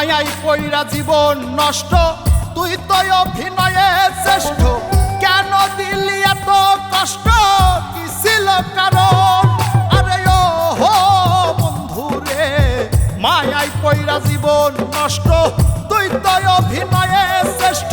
মায়াই পইরা জীবন নষ্ট, তুই তো অভিনয়ে শ্রেষ্ঠ। কেন দিলি এত কষ্ট? কি ছিল কারণ? আরে ও হো মায়াই পইরা জীবন নষ্ট, তুই তো অভিনয়ে শ্রেষ্ঠ।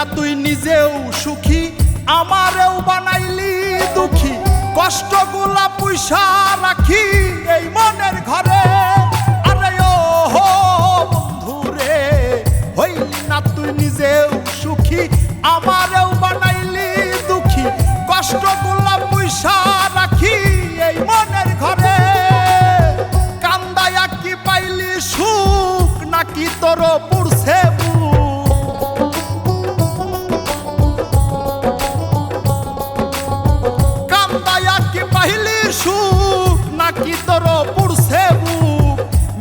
না তুই নিজেও সুখী? আমারেও বানাইলি দুঃখী। কষ্টগুলা পয়সা রাখি এই মনের ঘরে। আরে ও হো, বন্ধুরে, হইলি না তুই নিজেও সুখী? আমারেও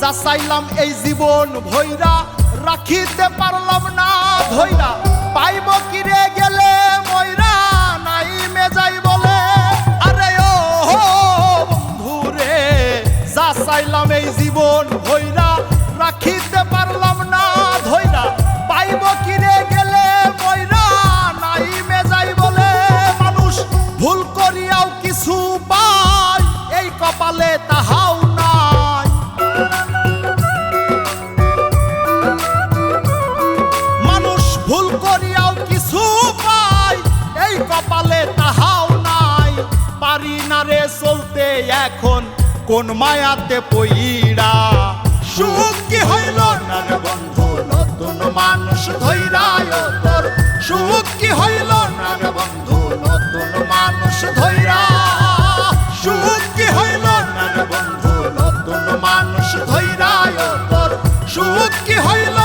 যা এই জীবন ভৈরা রাখিতে পারলাম না ধৈরা। পাইব কিরে এখন কোন মায়াতে পইরা সুখ কি হইল না রে বন্ধু? নতুন মানুষ ধৈরায় তোর সুখ কি হইল না রে বন্ধু? নতুন মানুষ ধৈরা সুখ কি হইল না রে বন্ধু? নতুন মানুষ ধৈরায় তোর সুখ কি হইল